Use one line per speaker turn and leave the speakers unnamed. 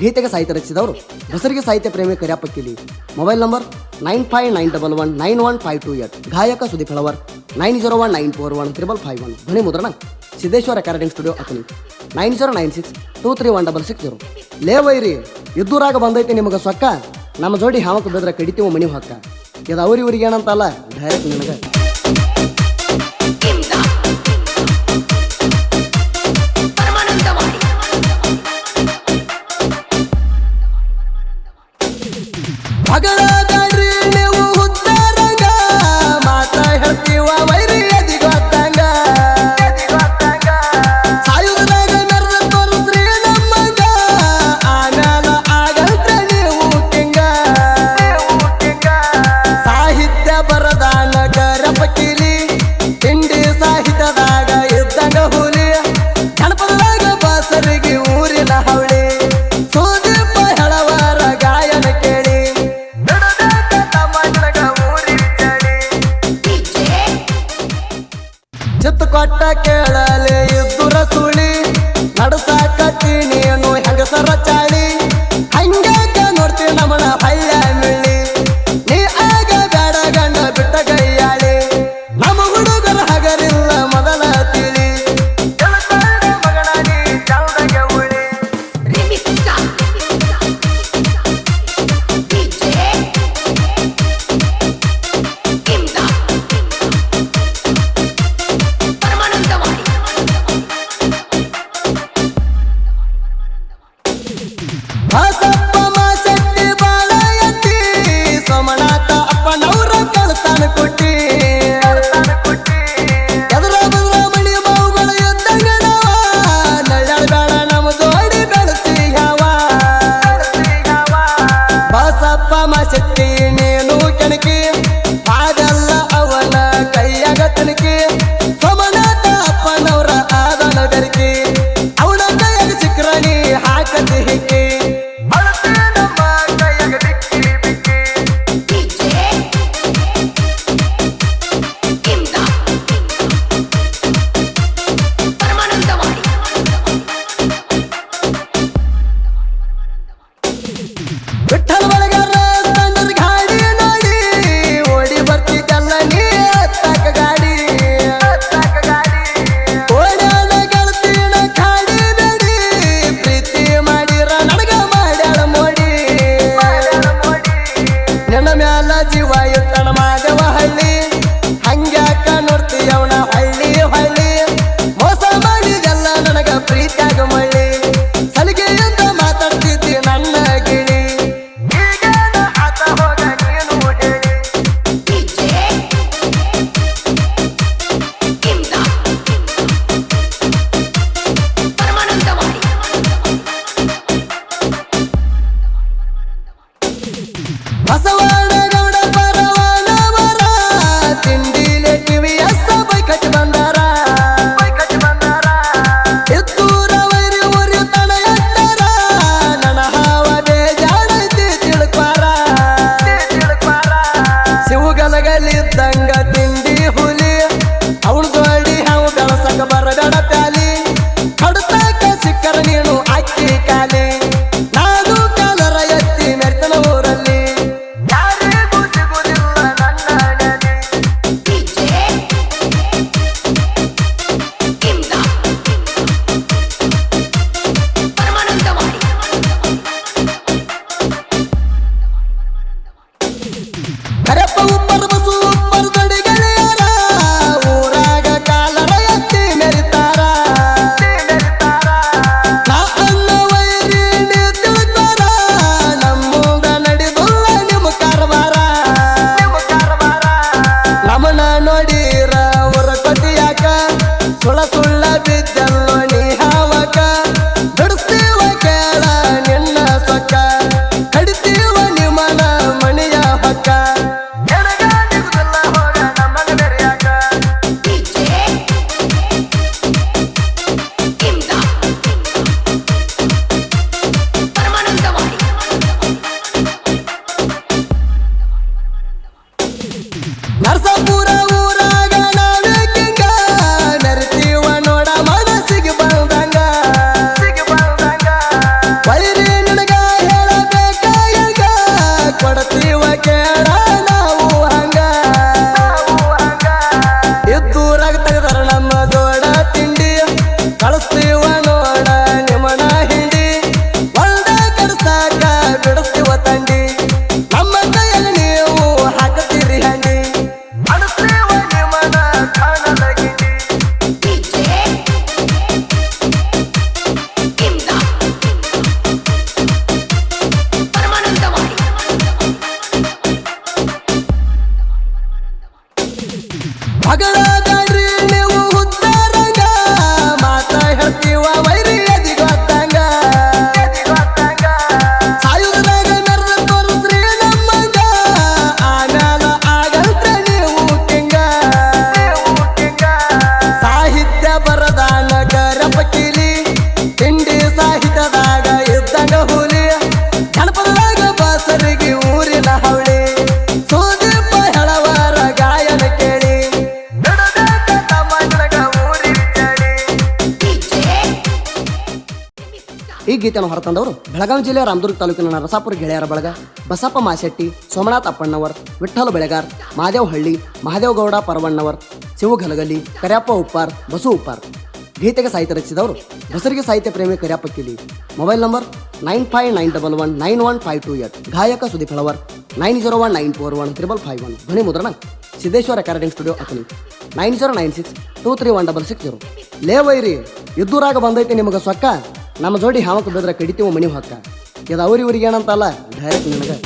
ಗೀತೆಗೆ ಸಾಹಿತ್ಯ ರಚಿಸಿದವರು ಹೆಸರಿಗೆ ಸಾಹಿತ್ಯ ಪ್ರೇಮಿ Kariyappa mobile number nine five nine double one nine one five two eight. ಗಾಯಕ Sudeep Halavar nine zero one nine four one triple five one. ಧ್ವನಿ ಮುದ್ರಣ Siddeshwara recording studio Athani nine zero nine six two three one double six zero. ಲೇ ವೈರಿ ಇದ್ದೂರಾಗ ಬಂದೈತಿ ನಿಮಗೆ ಸೊಕ್ಕ. ನಮ್ಮ ಜೋಡಿ ಹಾವಕ್ಕೆ ಬೆದ್ರೆ ಕಡಿತೀವೋ ಮನಿ ಹೊಕ್ಕ ಇದು ಅವ್ರಿ ಇವ್ರಿಗೆ ಏನಂತಲ್ಲ? ಡೈರೆಕ್ಟ್ ನಿನಗೆ ಕೊಟ್ಟ ಕೇಳಲೆ ಇದ್ದುರ ಸುಳಿ. ನಡಸಾಕತ್ತಿ ನೀನು ಹೆಂಗಸರ ಚಾಳಿ. ಹಂಗ್ಯಾಕ ನೋಡ್ತೀನಿ ನಮ್ಮನ ಹಳ್ಳ
ऊपर
ಈ ಗೀತೆಯನ್ನು ಹೊರತಂದವರು ಬೆಳಗಾವಿ ಜಿಲ್ಲೆಯ ರಾಮದುರ್ಗ ತಾಲೂಕಿನ ನರಸಾಪುರ ಗೆಳೆಯರ ಬಳಗ ಬಸಪ್ಪ ಮಾಶೆಟ್ಟಿ, ಸೋಮನಾಥ್ ಅಪ್ಪಣ್ಣವರ್, ವಿಠ್ಠಲ ಬೆಳೆಗಾರ್ ಮಹಾದೇವ್ ಹಳ್ಳಿ ಮಹಾದೇವ್ ಗೌಡ ಪರವಣ್ಣವರ್ ಶಿವು ಗಲಗಲಿ ಕರ್ಯಪ್ಪ ಉಪ್ಪಾರ್, ಬಸು ಉಪ್ಪಾರ್. ಗೀತೆಗೆ ಸಾಹಿತ್ಯ ರಚಿಸಿದವರು ಬಸರಿಗೆ ಸಾಹಿತ್ಯ ಪ್ರೇಮಿ ಕರ್ಯಪ್ಪ ಕಿಲಿ. Mobile number nine five nine double one nine one five two eight. ಗಾಯಕ Sudeep Halavar nine zero one nine four one triple five one. ಧ್ವನಿ ಮುದ್ರಣ Siddeshwara recording studio Athani nine zero nine six two three one double six zero. ಲೇ ವೈರಿ ಇದ್ದೂರಾಗ ಬಂದೈತೆ ನಿಮಗೆ ಸೊಕ್ಕ ನಮ್ಮ ಜೋಡಿ ಹಾವಕ್ಕೆ ಬೆದ್ರ ಕಡಿತೀವ ಮನಿ ಹೊಕ್ಕ ಇದು ಅವ್ರ ಇವ್ರಿಗೆ ಏನಂತಲ್ಲ ಡೈರೆಕ್ಟ್ ನಿನಗೆ.